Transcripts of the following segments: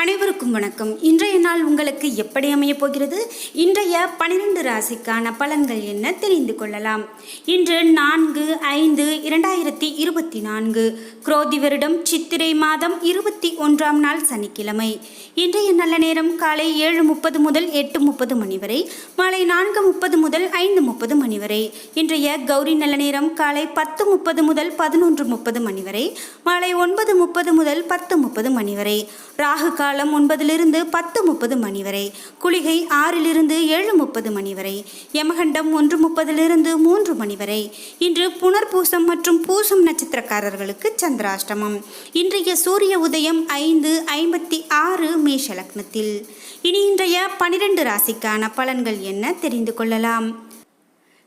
அனைவருக்கும் வணக்கம். இன்றைய நாள் உங்களுக்கு எப்படி அமையப் போகிறது? இன்றைய பனிரெண்டு ராசிக்கான பலன்கள் என்ன தெரிந்து கொள்ளலாம். இன்று நான்கு ஐந்து இரண்டாயிரத்தி இருபத்தி நான்கு. குரோதி வருடம் சித்திரை மாதம் இருபத்தி ஒன்றாம் நாள் சனிக்கிழமை. இன்றைய நல்ல நேரம் காலை ஏழு முப்பது முதல் எட்டு முப்பது மணி வரை மாலை நான்கு முப்பது முதல் ஐந்து முப்பது மணி வரை. இன்றைய கௌரி நல்ல நேரம் காலை பத்து முப்பது முதல் பதினொன்று முப்பது மணி வரை மாலை ஒன்பது முப்பது முதல் பத்து முப்பது மணி வரை. ராகு காலம் ஒன்பதிலிருந்து பத்து முப்பது மணி வரை. குளிகை ஆறிலிருந்து ஏழு முப்பது மணி வரை. யமகண்டம் ஒன்று முப்பதிலிருந்து மூன்று மணி வரை. இன்று புனர்பூசம் மற்றும் பூசம் நட்சத்திரக்காரர்களுக்கு சந்திராஷ்டமம். இன்றைய சூரிய உதயம் ஐந்து ஐம்பத்தி ஆறு மேஷ லக்னத்தில் இனி இன்றைய பனிரெண்டு ராசிக்கான பலன்கள் என்ன தெரிந்து கொள்ளலாம்?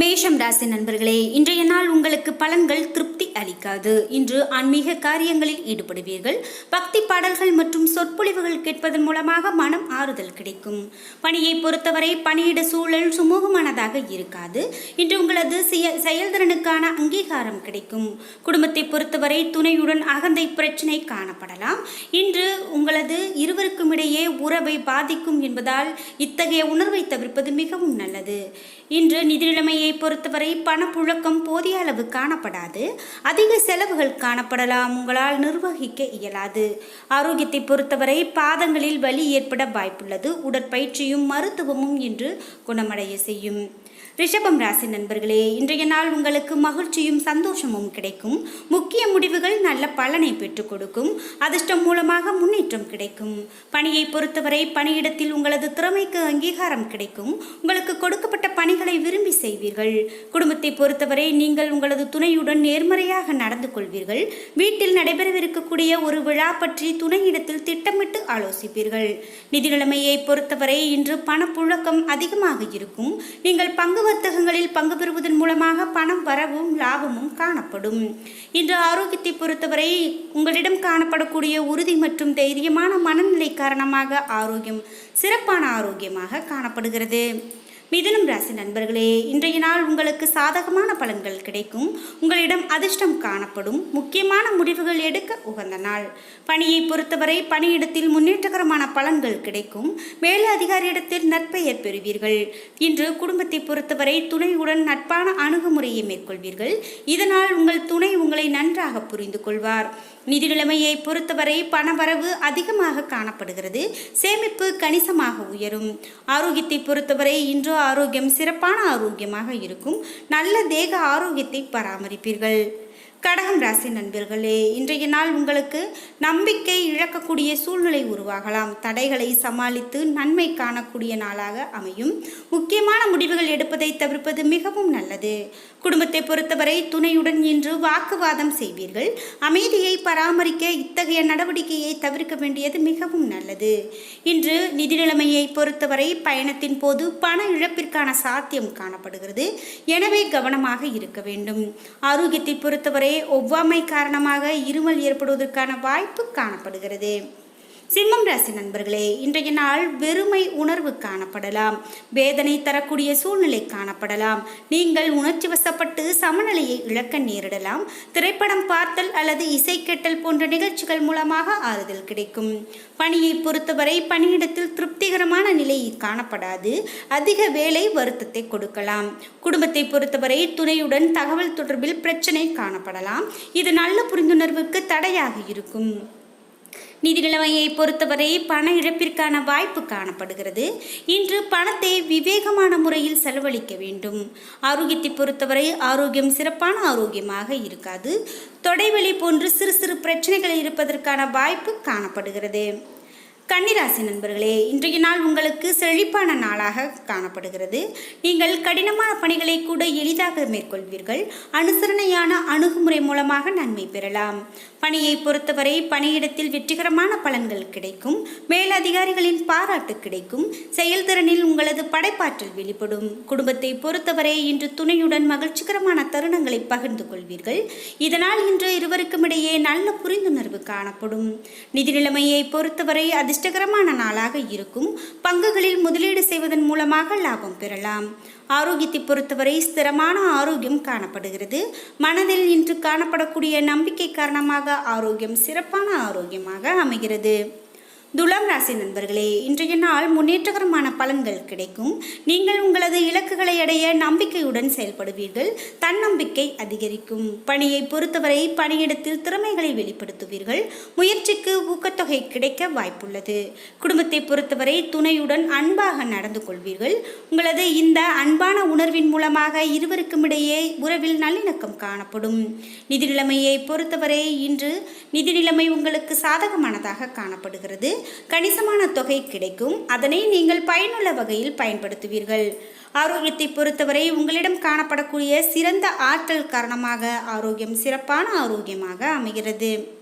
மேஷம் ராசி நண்பர்களே இன்றைய நாள் உங்களுக்கு பலன்கள் திருப்தி அளிக்காது. இன்று ஆன்மீக காரியங்களில் ஈடுபடுவீர்கள். பக்தி பாடல்கள் மற்றும் சொற்பொழிவுகள் கேட்பதன் மூலமாக மனம் ஆறுதல் கிடைக்கும். பணியை பொறுத்தவரை பணியிட சூழல் சுமூகமானதாக இருக்காது. இன்று உங்களது செயல்திறனுக்கான அங்கீகாரம் கிடைக்கும். குடும்பத்தை பொறுத்தவரை துணையுடன் அகந்தை பிரச்சனை காணப்படலாம். இன்று உங்களது இருவருக்கும் இடையே உறவை பாதிக்கும் என்பதால் இத்தகைய உணர்வை தவிர்ப்பது மிகவும் நல்லது. இன்று நிதி நிலைமையை பொறுத்தவரை பணப்புழக்கம் போதிய அளவு காணப்படாது. அதிக செலவுகள் காணப்படலாம். உங்களால் நிர்வகிக்க இயலாது. ஆரோக்கியத்தை பொறுத்தவரை பாதங்களில் வலி ஏற்பட வாய்ப்புள்ளது. உடற்பயிற்சியும் மருத்துவமும் இன்று குணமடைய செய்யும். ரிஷபம் ராசி நண்பர்களே இன்றைய நாள் உங்களுக்கு மகிழ்ச்சியும் சந்தோஷமும் கிடைக்கும். முக்கிய முடிவுகள் நல்ல பலனை பெற்றுக் கொடுக்கும். அதிர்ஷ்டம் மூலமாக முன்னேற்றம் கிடைக்கும். பணியை பொறுத்தவரை பணியிடத்தில் உங்களது திறமைக்கு அங்கீகாரம் கிடைக்கும். உங்களுக்கு கொடுக்கப்பட்ட பணிகளை விரும்பி செய்வீர்கள். குடும்பத்தை பொறுத்தவரை நீங்கள் உங்களது துணையுடன் நேர்மறையாக நடந்து கொள்வீர்கள். வீட்டில் நடைபெறவிருக்கக்கூடிய ஒரு விழா பற்றி துணையிடத்தில் திட்டமிட்டு ஆலோசிப்பீர்கள். நிதி நிலைமையை பொறுத்தவரை இன்று பணப்புழக்கம் அதிகமாக இருக்கும். நீங்கள் பங்கு வர்த்தகங்களில் பங்கு பெறுவதன் மூலமாக பணம் வரவும் லாபமும் காணப்படும். இன்று ஆரோக்கியத்தை பொறுத்தவரை உங்களிடம் காணப்படக்கூடிய உறுதி மற்றும் தைரியமான மனநிலை காரணமாக ஆரோக்கியம் சிறப்பான ஆரோக்கியமாக காணப்படுகிறது. மிதுனம் ராசி நண்பர்களே இன்றைய நாள் உங்களுக்கு சாதகமான பலன்கள் கிடைக்கும். உங்களிடம் அதிர்ஷ்டம் காணப்படும். முக்கியமான முடிவுகள் எடுக்க உகந்த நாள். பணியை பொறுத்தவரை பணியிடத்தில் முன்னேற்றகரமான பலன்கள் கிடைக்கும். மேல அதிகாரியிடத்தில் நற்பெயர் பெறுவீர்கள். இன்று குடும்பத்தை பொறுத்தவரை துணையுடன் நட்பான அணுகுமுறையை மேற்கொள்வீர்கள். இதனால் உங்கள் துணை உங்களை நன்றாக புரிந்து கொள்வார். நிதி நிலைமையை பொறுத்தவரை பணவரவு அதிகமாக காணப்படுகிறது. சேமிப்பு கணிசமாக உயரும். ஆரோக்கியத்தை பொறுத்தவரை இன்று ஆரோக்கியம் சிறப்பான ஆரோக்கியமாக இருக்கும். நல்ல தேக ஆரோக்கியத்தை பராமரிப்பீர்கள். கடகம் ராசி நண்பர்களே இன்றைய நாள் உங்களுக்கு நம்பிக்கை இழக்கக்கூடிய சூழ்நிலை உருவாகலாம். தடைகளை சமாளித்து நன்மை காணக்கூடிய நாளாக அமையும். முக்கியமான முடிவுகள் எடுப்பதை தவிர்ப்பது மிகவும் நல்லது. குடும்பத்தை பொறுத்தவரை துணையுடன் இன்று வாக்குவாதம் செய்வீர்கள். அமைதியை பராமரிக்க இத்தகைய நடவடிக்கையை தவிர்க்க வேண்டியது மிகவும் நல்லது. இன்று நிதி நிலைமையை பொறுத்தவரை பயணத்தின் போது பண இழப்பிற்கான சாத்தியம் காணப்படுகிறது. எனவே கவனமாக இருக்க வேண்டும். ஆரோக்கியத்தை பொறுத்தவரை ஒவ்வாமை காரணமாக இருமல் ஏற்படுவதற்கான வாய்ப்பு காணப்படுகிறது. சிம்மம் ராசி நண்பர்களே இன்றைய நாள் வெறுமை உணர்வு காணப்படலாம். வேதனை தரக்கூடிய சூழ்நிலை காணப்படலாம். நீங்கள் உணர்ச்சி வசப்பட்டு சமநிலையை இழக்க நேரிடலாம். திரைப்படம் பார்த்தல் அல்லது இசை கேட்டல் போன்ற நிகழ்ச்சிகள் மூலமாக ஆறுதல் கிடைக்கும். பணியை பொறுத்தவரை பணியிடத்தில் திருப்திகரமான நிலை காணப்படாது. அதிக வேலை வருத்தத்தை கொடுக்கலாம். குடும்பத்தை பொறுத்தவரை துணையுடன் தகவல் தொடர்பில் பிரச்சனை காணப்படலாம். இது நல்ல புரிந்துணர்வுக்கு தடையாக இருக்கும். நிதி நிலைமையை பொறுத்தவரை பண இழப்பிற்கான வாய்ப்பு காணப்படுகிறது. இன்று பணத்தை விவேகமான முறையில் செலவழிக்க வேண்டும். ஆரோக்கியத்தை பொறுத்தவரை ஆரோக்கியம் சிறப்பான ஆரோக்கியமாக இருக்காது. தொடைவெளி போன்று சிறு சிறு பிரச்சனைகள் இருப்பதற்கான வாய்ப்பு காணப்படுகிறது. கன்னிராசி நண்பர்களே இன்றைய நாள் உங்களுக்கு செழிப்பான நாளாக காணப்படுகிறது. நீங்கள் கடினமான பணிகளை கூட எளிதாக மேற்கொள்வீர்கள். அனுசரணையான அணுகுமுறை மூலமாக நன்மை பெறலாம். பணியை பொறுத்தவரை பணியிடத்தில் வெற்றிகரமான பலன்கள் கிடைக்கும். மேலதிகாரிகளின் பாராட்டு கிடைக்கும். செயல்திறனில் உங்களது படைப்பாற்றல் வெளிப்படும். குடும்பத்தை பொறுத்தவரை இன்று துணையுடன் மகிழ்ச்சிகரமான தருணங்களை பகிர்ந்து கொள்வீர்கள். இதனால் இன்று இருவருக்கும் இடையே நல்ல புரிந்துணர்வு காணப்படும். நிதி நிலைமையை பொறுத்தவரை கஷ்டகரமான நாளாக இருக்கும். பங்குகளில் முதலீடு செய்வதன் மூலமாக லாபம் பெறலாம். ஆரோக்கியத்தை பொறுத்தவரை ஸ்திரமான ஆரோக்கியம் காணப்படுகிறது. மனதில் இன்று காணப்படக்கூடிய நம்பிக்கை காரணமாக ஆரோக்கியம் சிறப்பான ஆரோக்கியமாக அமைகிறது. துலாம் ராசி நண்பர்களே இன்றைய நாள் முன்னேற்றகரமான பலன்கள் கிடைக்கும். நீங்கள் உங்களது இலக்குகளை அடைய நம்பிக்கையுடன் செயல்படுவீர்கள். தன்னம்பிக்கை அதிகரிக்கும். பணியை பொறுத்தவரை பணியிடத்தில் திறமைகளை வெளிப்படுத்துவீர்கள். முயற்சிக்கு ஊக்கத்தொகை கிடைக்க வாய்ப்புள்ளது. குடும்பத்தை பொறுத்தவரை துணையுடன் அன்பாக நடந்து கொள்வீர்கள். உங்களது இந்த அன்பான உணர்வின் மூலமாக இருவருக்கும் இடையே உறவில் நல்லிணக்கம் காணப்படும். நிதி நிலைமையை பொறுத்தவரை இன்று நிதி நிலைமை உங்களுக்கு சாதகமானதாக காணப்படுகிறது. கணிசமான தொகை கிடைக்கும். அதனை நீங்கள் பயனுள்ள வகையில் பயன்படுத்துவீர்கள். ஆரோக்கியத்தை பொறுத்தவரை உங்களிடம் காணப்படக்கூடிய சிறந்த ஆற்றல் காரணமாக ஆரோக்கியம் சிறப்பான ஆரோக்கியமாக அமைகிறது.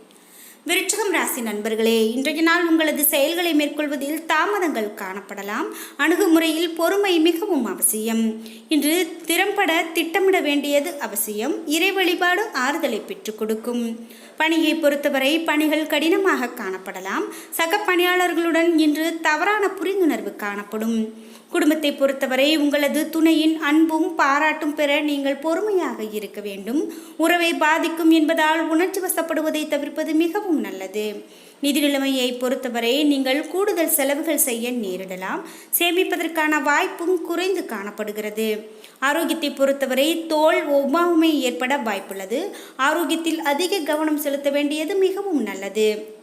விருச்சகம் ராசி நண்பர்களே இன்றைய நாள் உங்களது செயல்களை மேற்கொள்வதில் தாமதங்கள் காணப்படலாம். அணுகுமுறையில் பொறுமை மிகவும் அவசியம். இன்று திறம்பட திட்டமிட வேண்டியது அவசியம். இறை வழிபாடு ஆறுதலை பெற்றுக் கொடுக்கும். பணியை பொறுத்தவரை பணிகள் கடினமாக காணப்படலாம். சக பணியாளர்களுடன் இன்று தவறான புரிந்துணர்வு காணப்படும். குடும்பத்தை பொறுத்தவரை உங்களது துணையின் அன்பும் பாராட்டும் பெற நீங்கள் பொறுமையாக இருக்க வேண்டும். உறவை பாதிக்கும் என்பதால் உணர்ச்சி வசப்படுவதை தவிர்ப்பது மிகவும் நல்லது. நிதி நிலைமையை பொறுத்தவரை நீங்கள் கூடுதல் செலவுகள் செய்ய நேரிடலாம். சேமிப்பதற்கான வாய்ப்பும் குறைந்து காணப்படுகிறது. ஆரோக்கியத்தை பொறுத்தவரை தோல் ஒவ்வாமை ஏற்பட வாய்ப்புள்ளது. ஆரோக்கியத்தில் அதிக கவனம் செலுத்த வேண்டியது மிகவும் நல்லது.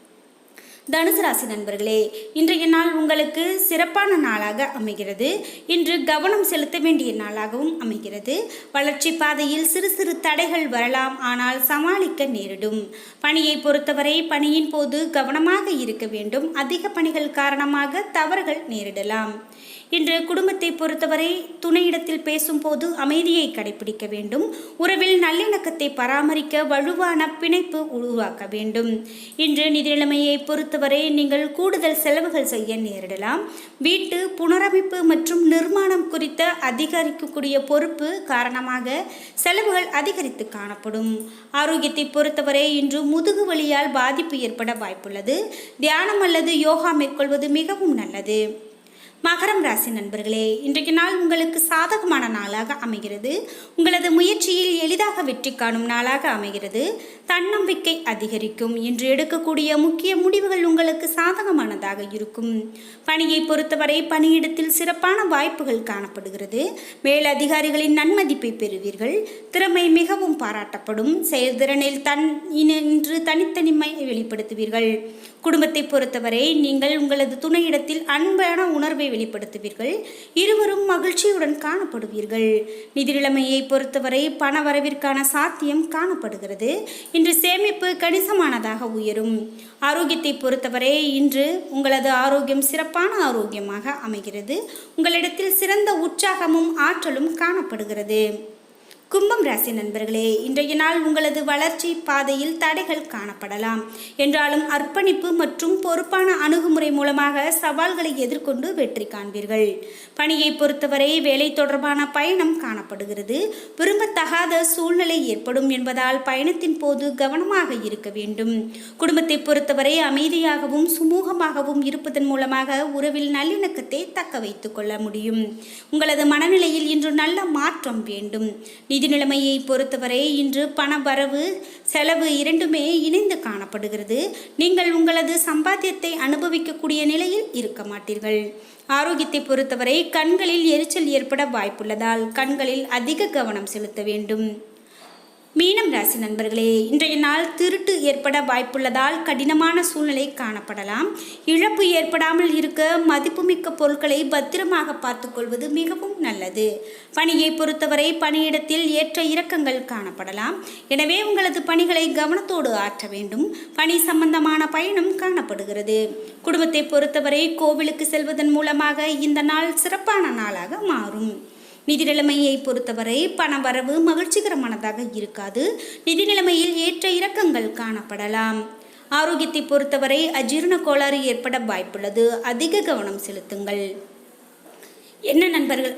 தனுசு ராசி நண்பர்களே இன்றைய நாள் உங்களுக்கு சிறப்பான நாளாக அமைகிறது. இன்று கவனம் செலுத்த வேண்டிய நாளாகவும் அமைகிறது. வளர்ச்சி பாதையில் சிறு சிறு தடைகள் வரலாம் ஆனால் சமாளிக்க நேரிடும். பணியை பொறுத்தவரை பணியின் போது கவனமாக இருக்க வேண்டும். அதிக பணிகள் காரணமாக தவறுகள் நேரிடலாம். இன்று குடும்பத்தை பொறுத்தவரை துணையிடத்தில் பேசும்போது அமைதியை கடைபிடிக்க வேண்டும். உறவில் நல்லிணக்கத்தை பராமரிக்க வலுவான பிணைப்பு உருவாக்க வேண்டும். இன்று நிதி நிலைமையை பொறுத்தவரை நீங்கள் கூடுதல் செலவுகள் செய்ய நேரிடலாம். வீட்டு புனரமைப்பு மற்றும் நிர்மாணம் குறித்த அதிகரிக்கக்கூடிய பொறுப்பு காரணமாக செலவுகள் அதிகரித்து காணப்படும். ஆரோக்கியத்தை பொறுத்தவரை இன்று முதுகு வலியால் பாதிப்பு ஏற்பட வாய்ப்புள்ளது. தியானம் அல்லது யோகா மேற்கொள்வது மிகவும் நல்லது. மகரம் ராசி நண்பர்களே இன்றைக்கு நாள் உங்களுக்கு சாதகமான நாளாக அமைகிறது. உங்களது முயற்சியில் எளிதாக வெற்றி காணும் நாளாக அமைகிறது. தன்னம்பிக்கை அதிகரிக்கும். இன்று எடுக்கக்கூடிய முக்கிய முடிவுகள் உங்களுக்கு சாதகமானதாக இருக்கும். பணியை பொறுத்தவரை பணியிடத்தில் சிறப்பான வாய்ப்புகள் காணப்படுகிறது. மேலதிகாரிகளின் நன்மதிப்பை பெறுவீர்கள். திறமை மிகவும் பாராட்டப்படும். செயல்திறனில் தன் இன்று தனித்தனிமை வெளிப்படுத்துவீர்கள். குடும்பத்தை பொறுத்தவரை நீங்கள் உங்களது துணையிடத்தில் அன்பான உணர்வை வெளிப்படுத்துவீர்கள். இருவரும் மகிழ்ச்சியுடன் காணப்படுவீர்கள். நிதி நிலைமையை பொறுத்தவரை பண வரவிற்கான சாத்தியம் காணப்படுகிறது. இன்று சேமிப்பு கணிசமானதாக உயரும். ஆரோக்கியத்தை பொறுத்தவரை இன்று உங்களது ஆரோக்கியம் சிறப்பான ஆரோக்கியமாக அமைகிறது. உங்களிடத்தில் சிறந்த உற்சாகமும் ஆற்றலும் காணப்படுகிறது. கும்பம் ராசி நண்பர்களே இன்றைய நாள் உங்களது வளர்ச்சி பாதையில் தடைகள் காணப்படலாம். என்றாலும் அர்ப்பணிப்பு மற்றும் பொறுப்பான அணுகுமுறை மூலமாக சவால்களை எதிர்கொண்டு வெற்றி காண்பீர்கள். பணியை பொறுத்தவரை வேலை தொடர்பான பயணம் காணப்படுகிறது. விரும்பத்தகாத சூழ்நிலை ஏற்படும் என்பதால் பயணத்தின் போது கவனமாக இருக்க வேண்டும். குடும்பத்தை பொறுத்தவரை அமைதியாகவும் சுமூகமாகவும் இருப்பதன் மூலமாக உறவில் நல்லிணக்கத்தை தக்க வைத்துக் கொள்ள முடியும். உங்களது மனநிலையில் இன்று நல்ல மாற்றம் வேண்டும். நிதி நிலைமையை பொறுத்தவரை இன்று பண வரவு செலவு இரண்டுமே இணைந்து காணப்படுகிறது. நீங்கள் உங்களது சம்பாத்தியத்தை அனுபவிக்கக்கூடிய நிலையில் இருக்க மாட்டீர்கள். ஆரோக்கியத்தை பொறுத்தவரை கண்களில் எரிச்சல் ஏற்பட வாய்ப்புள்ளதால் கண்களில் அதிக கவனம் செலுத்த வேண்டும். மீனம் ராசி நண்பர்களே இன்றைய நாள் திருட்டு ஏற்பட வாய்ப்புள்ளதால் கடினமான சூழ்நிலை காணப்படலாம். இழப்பு ஏற்படாமல் இருக்க மதிப்புமிக்க பொருட்களை பத்திரமாக பார்த்துக்கொள்வது மிகவும் நல்லது. பணியை பொறுத்தவரை பணியிடத்தில் ஏற்ற இறக்கங்கள் காணப்படலாம். எனவே உங்களது பணிகளை கவனத்தோடு ஆற்ற வேண்டும். பணி சம்பந்தமான பயணம் காணப்படுகிறது. குடும்பத்தை பொறுத்தவரை கோவிலுக்கு செல்வதன் மூலமாக இந்த நாள் சிறப்பான நாளாக மாறும். நிதி நிலைமையை பொறுத்தவரை பண வரவு மகிழ்ச்சிகரமானதாக இருக்காது. நிதி நிலைமையில் ஏற்ற இறக்கங்கள் காணப்படலாம். ஆரோக்கியத்தை பொறுத்தவரை அஜீரண கோளாறு ஏற்பட வாய்ப்புள்ளது. அதிக கவனம் செலுத்துங்கள். என்ன நண்பர்கள்